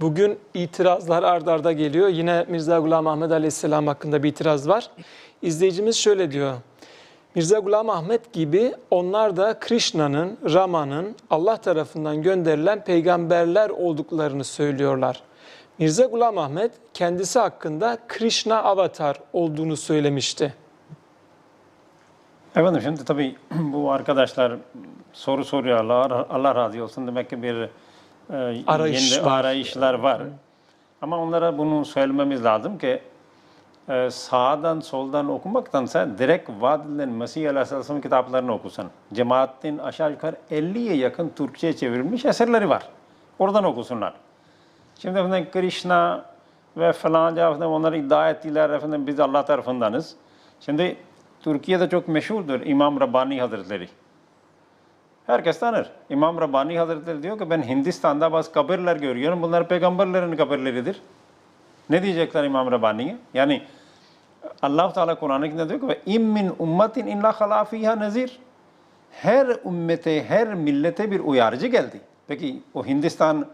bugün itirazlar ard arda geliyor. Yine Mirza Gulam Ahmet Aleyhisselam hakkında bir itiraz var. İzleyicimiz şöyle diyor. Mirza Gulam Ahmet gibi onlar da Krishna'nın, Rama'nın Allah tarafından gönderilen peygamberler olduklarını söylüyorlar. Mirza Gulam Ahmet kendisi hakkında Krishna avatar olduğunu söylemişti. Efendim şimdi tabii bu arkadaşlar soru soruyor Allah, razı olsun demek ki bir Arayış yeni var. arayışlar var. Ama onlara bunu söylememiz lazım ki e, sağdan soldan okumaktansa direkt vaat edilen Mesih Aleyhisselam'ın kitaplarını okusun. Cemaatin aşağı yukarı 50'ye yakın Türkçe'ye çevrilmiş eserleri var. Oradan okusunlar. Şimdi efendim Krishna ve falanca efendim onlar iddia ettiler efendim biz Allah tarafındanız. Şimdi Türkiye'de çok meşhurdur İmam Rabbani Hazretleri. Herkes tanır. İmam Rabbani Hazretleri diyor ki ben Hindistan'da bazı kabirler görüyorum. Bunlar peygamberlerin kabirleridir. Ne diyecekler İmam Rabbani'ye? Yani Allah Teala Kur'an-ı diyor ki ve im min ummetin illa hala fiha nazir. Her ümmete, her millete bir uyarıcı geldi. Peki o Hindistan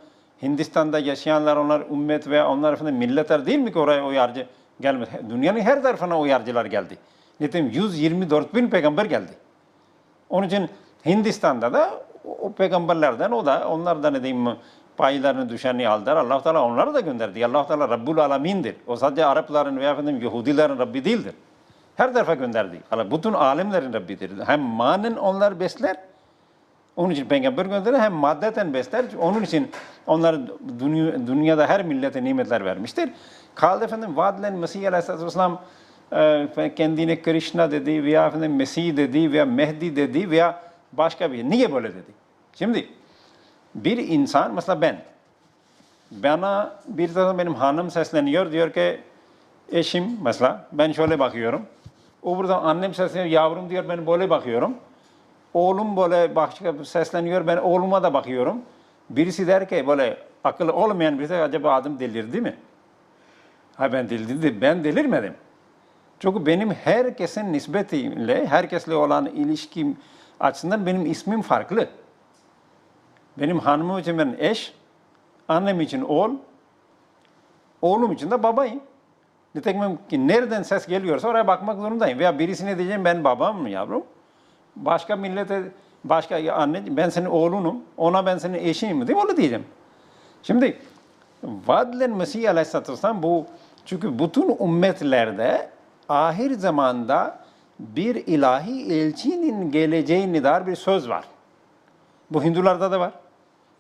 Hindistan'da yaşayanlar onlar ümmet ve onlar efendim milletler değil mi ki oraya uyarıcı gelmedi? Dünyanın her tarafına uyarıcılar geldi. Nitekim 124 bin peygamber geldi. Onun için Hindistan'da da o peygamberlerden o da onlar da ne diyeyim paylarını düşeni aldılar. Allah Teala onları da gönderdi. Allah Teala Rabbul Alamin'dir. O sadece Arapların veya efendim Yahudilerin Rabbi değildir. Her tarafa gönderdi. Allah bütün alemlerin Rabbidir. Hem manen onlar besler. Onun için peygamber gönderir hem maddeten besler. Onun için onlar dünya, dünyada her millete nimetler vermiştir. Kaldı efendim vaadilen Mesih Aleyhisselatü Vesselam e, kendine Krishna dedi veya efendim Mesih dedi veya Mehdi dedi veya başka bir. Niye böyle dedi? Şimdi bir insan mesela ben bana bir zaman benim hanım sesleniyor diyor ki eşim mesela ben şöyle bakıyorum. O buradan annem sesleniyor yavrum diyor ben böyle bakıyorum. Oğlum böyle başka sesleniyor ben oğluma da bakıyorum. Birisi der ki böyle akıllı olmayan birisi acaba adam delirdi mi? Ha ben delirdim. Ben delirmedim. Çünkü benim herkesin nispetiyle, herkesle olan ilişkim açısından benim ismim farklı. Benim hanımım için ben eş, annem için oğul, oğlum için de babayım. Nitekim ki nereden ses geliyorsa oraya bakmak zorundayım. Veya birisine diyeceğim ben babam mı yavrum? Başka millete, başka anne ben senin oğlunum, ona ben senin değil mi? Öyle diyeceğim. Şimdi vaadilen Mesih Aleyhisselatü Vesselam bu çünkü bütün ümmetlerde ahir zamanda bir ilahi elçinin geleceğine dair bir söz var. Bu Hindularda da var.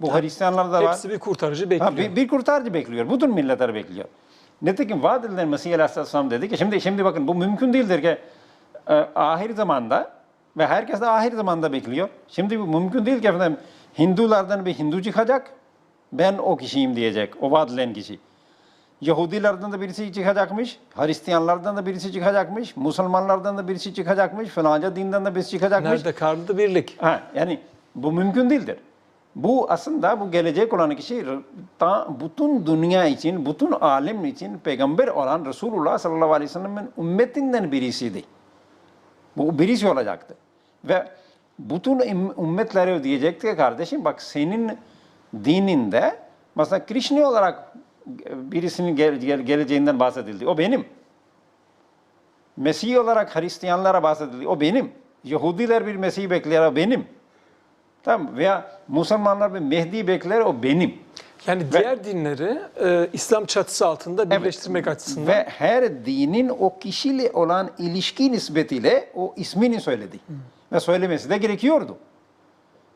Bu Hristiyanlarda da var. Hepsi bir kurtarıcı bekliyor. Ha, bir, bir kurtarıcı bekliyor. Bütün milletler bekliyor. Nitekim vaat edilen Mesih Aleyhisselam dedi ki şimdi şimdi bakın bu mümkün değildir ki e, ahir zamanda ve herkes de ahir zamanda bekliyor. Şimdi bu mümkün değil ki efendim Hindulardan bir Hindu çıkacak. Ben o kişiyim diyecek. O vaat edilen kişi. Yahudilerden de birisi çıkacakmış, Hristiyanlardan da birisi çıkacakmış, Müslümanlardan da birisi çıkacakmış, falanca dinden de birisi çıkacakmış. Nerede kaldı birlik? Ha, yani bu mümkün değildir. Bu aslında bu gelecek olan kişi ta, bütün dünya için, bütün alem için peygamber olan Resulullah sallallahu aleyhi ve sellem'in ümmetinden birisiydi. Bu birisi olacaktı. Ve bütün ümmetlere diyecekti ki kardeşim bak senin dininde mesela Krishna olarak birisinin gel, gel, geleceğinden bahsedildi. O benim. Mesih olarak Hristiyanlara bahsedildi. O benim. Yahudiler bir Mesih bekler. O benim. Tamam Veya Müslümanlar bir Mehdi bekler. O benim. Yani diğer dinleri e, İslam çatısı altında birleştirmek açısından. Ve her dinin o kişiyle olan ilişki nispetiyle o ismini söyledi. Ve söylemesi de gerekiyordu.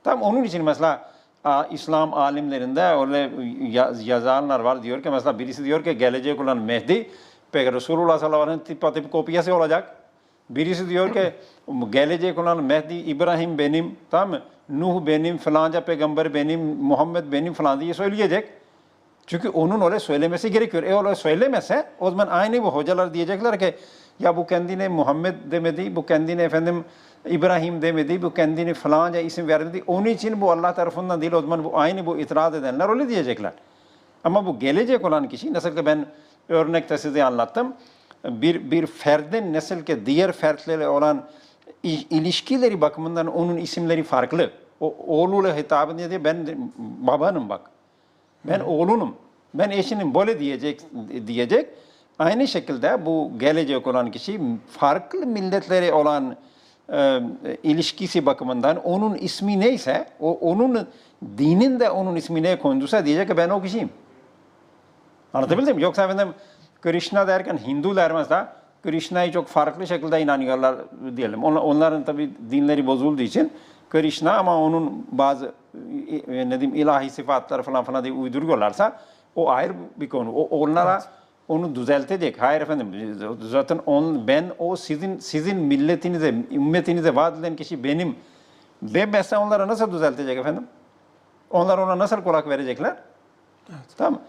Tam onun için mesela İslam alimlerinde öyle yaz- yazanlar var diyor ki mesela birisi diyor ki gelecek olan Mehdi peki Resulullah sallallahu aleyhi ve sellem kopyası olacak. Birisi diyor ki gelecek olan Mehdi İbrahim benim tamam mı? Nuh benim, falanca peygamber benim, Muhammed benim falan diye söyleyecek. Çünkü onun öyle söylemesi gerekiyor. E öyle söylemese o zaman aynı bu hocalar diyecekler ki ya bu kendine Muhammed demedi, bu kendine efendim İbrahim demedi, bu kendine falanca isim vermedi. Onun için bu Allah tarafından değil o zaman bu aynı bu itiraz edenler öyle diyecekler. Ama bu gelecek olan kişi nasıl ki ben örnekte size anlattım. Bir, bir ferdin nasıl ki diğer fertlerle olan ilişkileri bakımından onun isimleri farklı. O oğluyla hitap ediyor. Ben babanım bak. Ben oğlunum. Ben eşinin böyle diyecek diyecek. Aynı şekilde bu gelecek olan kişi farklı milletleri olan e, ilişkisi bakımından onun ismi neyse, o onun dininde onun ismi ne konduysa diyecek ki ben o kişiyim. Anlatabildim mi? Yoksa efendim Krishna derken Hindular mesela Krishna'yı çok farklı şekilde inanıyorlar diyelim. Onlar- Onların tabi dinleri bozulduğu için Krishna ama onun bazı e, ne diyeyim ilahi sıfatları falan falan diye uyduruyorlarsa o ayrı bir konu. O onlara onu düzeltecek. Hayır efendim zaten on, ben o sizin sizin milletinize, ümmetinize vaat edilen kişi benim demezse onlara nasıl düzeltecek efendim? Onlar ona nasıl kulak verecekler? Tamam.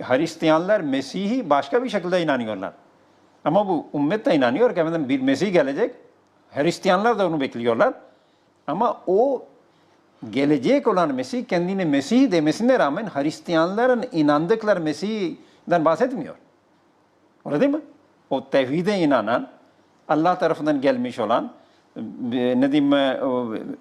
Hristiyanlar Mesih'i başka bir şekilde inanıyorlar. Ama bu ümmet de inanıyor ki efendim bir Mesih gelecek. Hristiyanlar da onu bekliyorlar. Ama o gelecek olan Mesih kendine Mesih demesine rağmen Hristiyanların inandıkları Mesih'den bahsetmiyor. Öyle değil mi? O tevhide inanan, Allah tarafından gelmiş olan, e, ne diyeyim, e,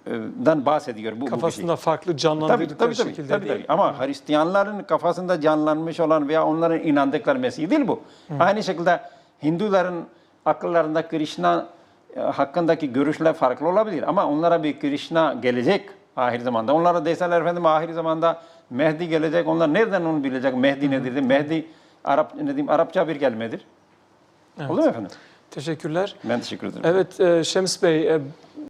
e, bahsediyor bu, bu kişi. Kafasında farklı Tabii canlandırdıkları tabii tabii, şekilde tabii, tabii. Ama Hristiyanların kafasında canlanmış olan veya onların inandıkları Mesih değil bu. Aynı şekilde Hinduların akıllarında Krishna hakkındaki görüşler farklı olabilir. Ama onlara bir Krishna gelecek ahir zamanda. Onlara deseler efendim ahir zamanda Mehdi gelecek. Onlar nereden onu bilecek? Mehdi nedir? Mehdi Arap ne diyeyim Arapça bir kelimedir. Evet. Olur mu efendim? Teşekkürler. Ben teşekkür ederim. Evet e, Şems Bey, e,